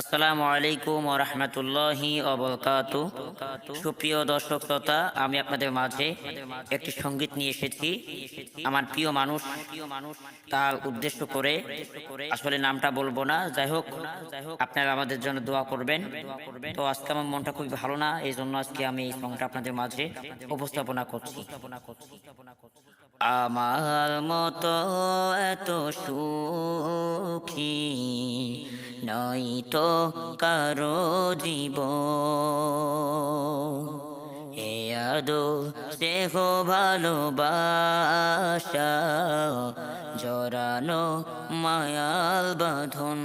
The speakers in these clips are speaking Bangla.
আসসালামু আলাইকুম রহমতুল্লাহি অবরকাত সুপ্রিয় দর্শক শ্রোতা, আমি আপনাদের মাঝে একটি সংগীত নিয়ে এসেছি। আমার প্রিয় মানুষ তার উদ্দেশ্য করে। আসলে নামটা বলব না। যাই হোক, আপনারা আমাদের জন্য দোয়া করবেন। তো আজকে আমার মনটা খুবই ভালো না এই জন্য আজকে আমি এই সংটা আপনাদের মাঝে উপস্থাপনা করছি। আমার মতো এত সুখী নয় তো কারও জীব এ আদো স্নেহ ভালোবাসা জরানো মায়াল বাঁধন।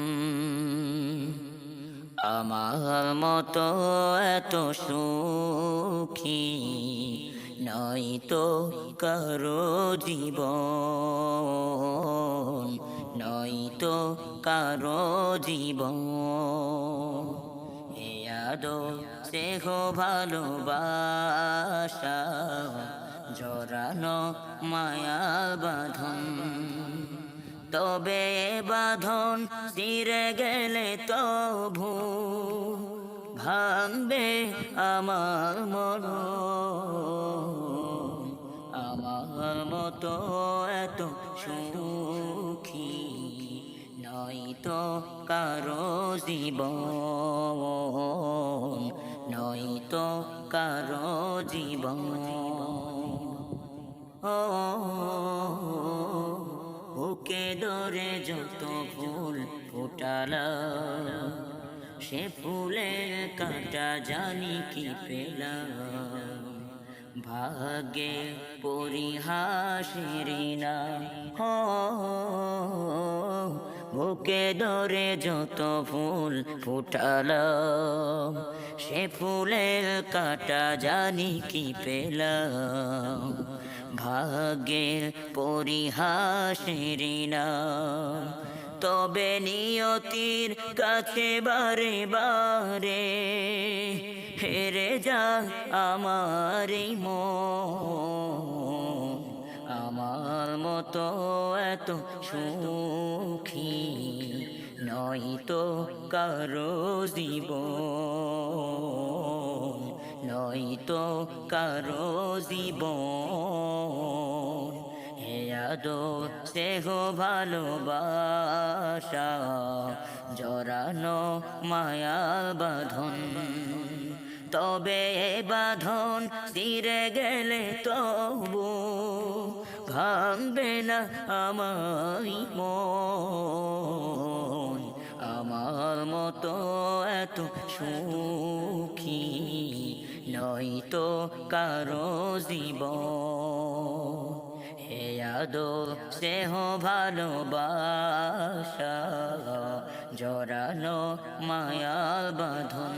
আমার মতো এত সুখী নয় তো কারও জীবন নয় তো কারও জীবন। আদো স্নেহ ভালোবাসা জরানো মায়া বাঁধন। তবে বাঁধন ছিঁড়ে গেলে তবু ভাঙবে আমার মন। মতো এত সুখী নয় তো কারও জীবন নয় তো কারও জীবন। ও, বুকে দরে যত ফুল ফুটালা, সে ফুলের কাটা জানি কি পেলাম। ভাগ্যে পরিহাসেরি না। হো, বুকে দরে যত ফুল ফুটালাম সে ফুলের কাটা জানি কি পেলাম। ভাগ্যের পরিহাসেরি না। তবে নিয়তির কাছে বারে বারে হেরে যা আমার আমার মতো এত সুখী নয় তো কারও জীব নয় তো কারও জীবন। আদো স্নেহ ভালোবাসা জরানো মায়া বাঁধন। তবে বাঁধন ছিঁড়ে গেলে তবু ভাঙবে না আমায় মন। আমার মতো এত সুখী নয় তো কারও জীবন। আদো স্নেহ ভালোবাসা জড়ানো মায়া বাঁধন।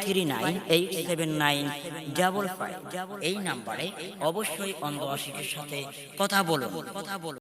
three nine eight seven nine double five এই নাম্বারে অবশ্যই অন্ধ সাথে কথা বলো কথা বলুন